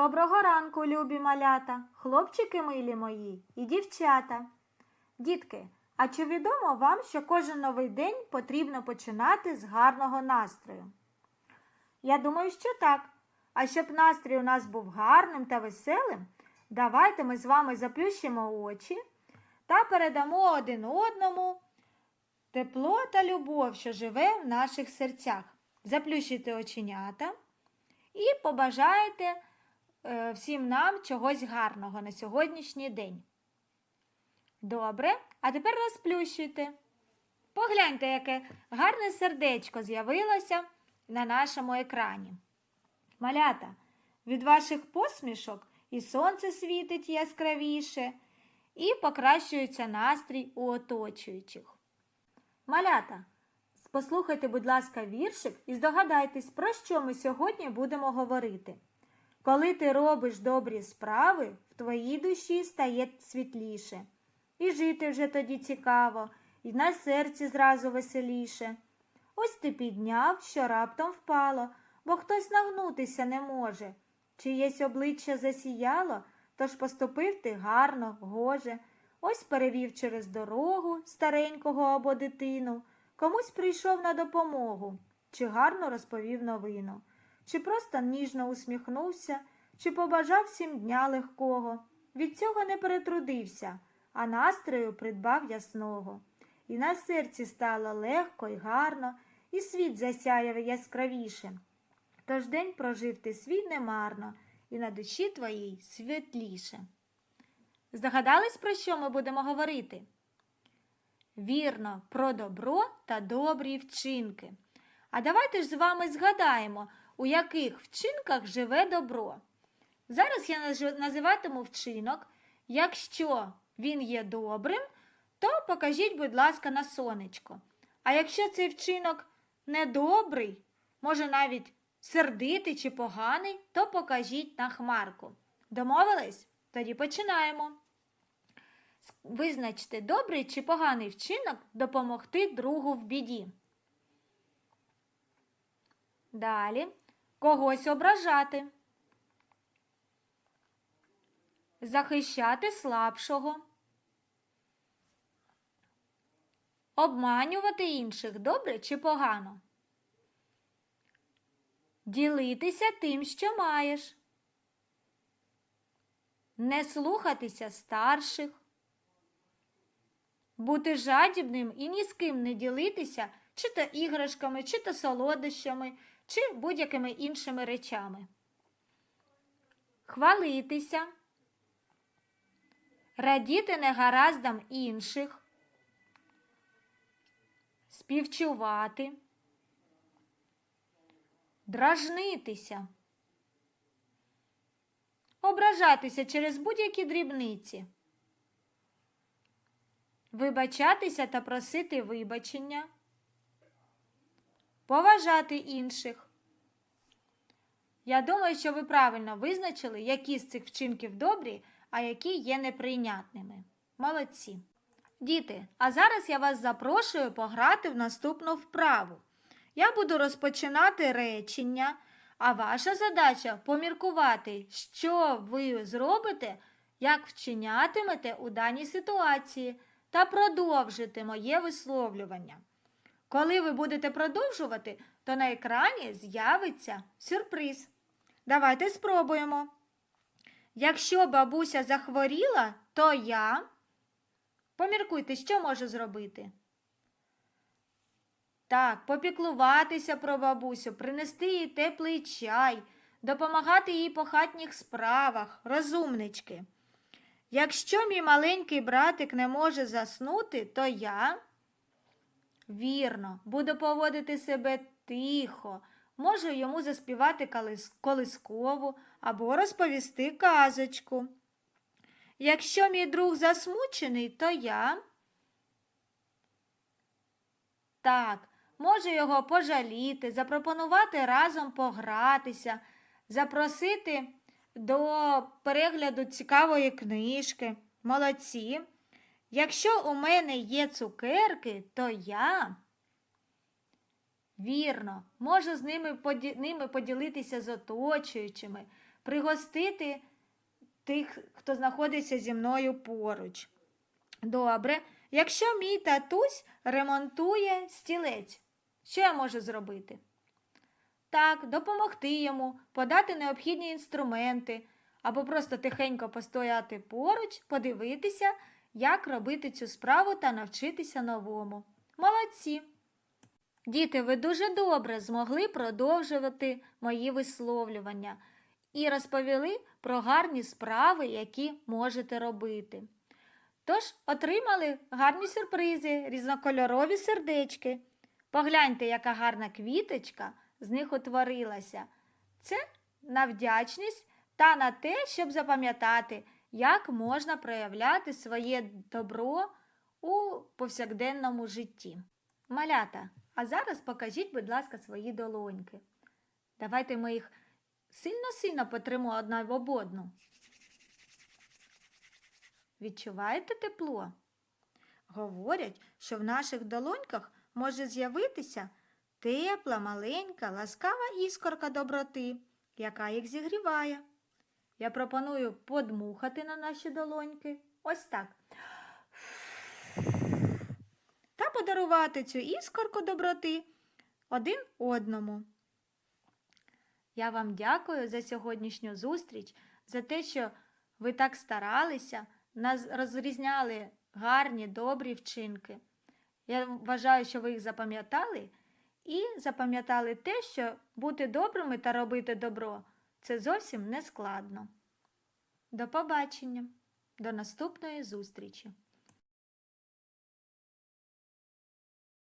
Доброго ранку, любі малята, хлопчики милі мої і дівчата. Дітки, а чи відомо вам, що кожен новий день потрібно починати з гарного настрою? Я думаю, що так. А щоб настрій у нас був гарним та веселим, давайте ми з вами заплющимо очі та передамо один одному тепло та любов, що живе в наших серцях. Заплющуйте оченята і побажайте всім нам чогось гарного на сьогоднішній день. Добре, а тепер розплющуйте. Погляньте, яке гарне сердечко з'явилося на нашому екрані. Малята, від ваших посмішок і сонце світить яскравіше, і покращується настрій у оточуючих. Малята, послухайте, будь ласка, віршик і здогадайтесь, про що ми сьогодні будемо говорити. Коли ти робиш добрі справи, в твоїй душі стає світліше. І жити вже тоді цікаво, і на серці зразу веселіше. Ось ти підняв, що раптом впало, бо хтось нагнутися не може. Чиєсь обличчя засіяло, тож поступив ти гарно, гоже. Ось перевів через дорогу старенького або дитину, комусь прийшов на допомогу, чи гарно розповів новину, чи просто ніжно усміхнувся, чи побажав всім дня легкого. Від цього не перетрудився, а настрою придбав ясного. І на серці стало легко й гарно, і світ засяяв яскравіше. Тож день прожив ти свій немарно, і на душі твоїй світліше. Здогадались, про що ми будемо говорити? Вірно, про добро та добрі вчинки. А давайте ж з вами згадаємо, у яких вчинках живе добро. Зараз я називатиму вчинок. Якщо він є добрим, то покажіть, будь ласка, на сонечко. А якщо цей вчинок недобрий, може навіть сердитий чи поганий, то покажіть на хмарку. Домовились? Тоді починаємо. Визначте, добрий чи поганий вчинок допомогти другу в біді. Далі когось ображати. Захищати слабшого. Обманювати інших добре чи погано. Ділитися тим, що маєш. Не слухатися старших. Бути жадібним і ні з ким не ділитися чи то іграшками, чи то солодощами, чи будь-якими іншими речами. Хвалитися. Радіти негараздам інших. Співчувати. Дражнитися. Ображатися через будь-які дрібниці. Вибачатися та просити вибачення. Поважати інших. Я думаю, що ви правильно визначили, які з цих вчинків добрі, а які є неприйнятними. Молодці. Діти, а зараз я вас запрошую пограти в наступну вправу. Я буду розпочинати речення, а ваша задача поміркувати, що ви зробите, як вчинятимете у даній ситуації, та продовжити моє висловлювання. Коли ви будете продовжувати, то на екрані з'явиться сюрприз. Давайте спробуємо. Якщо бабуся захворіла, то я. Поміркуйте, що можу зробити. Так, попіклуватися про бабусю, принести їй теплий чай, допомагати їй по хатніх справах, розумнички. Якщо мій маленький братик не може заснути, то я. Вірно, буду поводити себе тихо, можу йому заспівати колис- колискову або розповісти казочку. Якщо мій друг засмучений, то я. Так, можу його пожаліти, запропонувати разом погратися, запросити до перегляду цікавої книжки. Молодці. Якщо у мене є цукерки, то я. Вірно, можу з ними, поді... ними поділитися з оточуючими, пригостити тих, хто знаходиться зі мною поруч. Добре, якщо мій татусь ремонтує стілець, що я можу зробити? Так, допомогти йому, подати необхідні інструменти, або просто тихенько постояти поруч, подивитися, як робити цю справу та навчитися новому. Молодці! Діти, ви дуже добре змогли продовжувати мої висловлювання і розповіли про гарні справи, які можете робити. Тож отримали гарні сюрпризи, різнокольорові сердечки. Погляньте, яка гарна квіточка з них утворилася. Це на вдячність та на те, щоб запам'ятати, як можна проявляти своє добро у повсякденному житті. Малята, а зараз покажіть, будь ласка, свої долоньки. Давайте ми їх сильно-сильно потримо одна в одну. Відчуваєте тепло? Говорять, що в наших долоньках може з'явитися тепла, маленька, ласкава іскорка доброти, яка їх зігріває. Я пропоную подмухати на наші долоньки. Ось так. Та подарувати цю іскорку доброти один одному. Я вам дякую за сьогоднішню зустріч, за те, що ви так старалися, нас розрізняли гарні, добрі вчинки. Я вважаю, що ви їх запам'ятали і запам'ятали те, що бути добрими та робити добро це зовсім не складно. До побачення, до наступної зустрічі!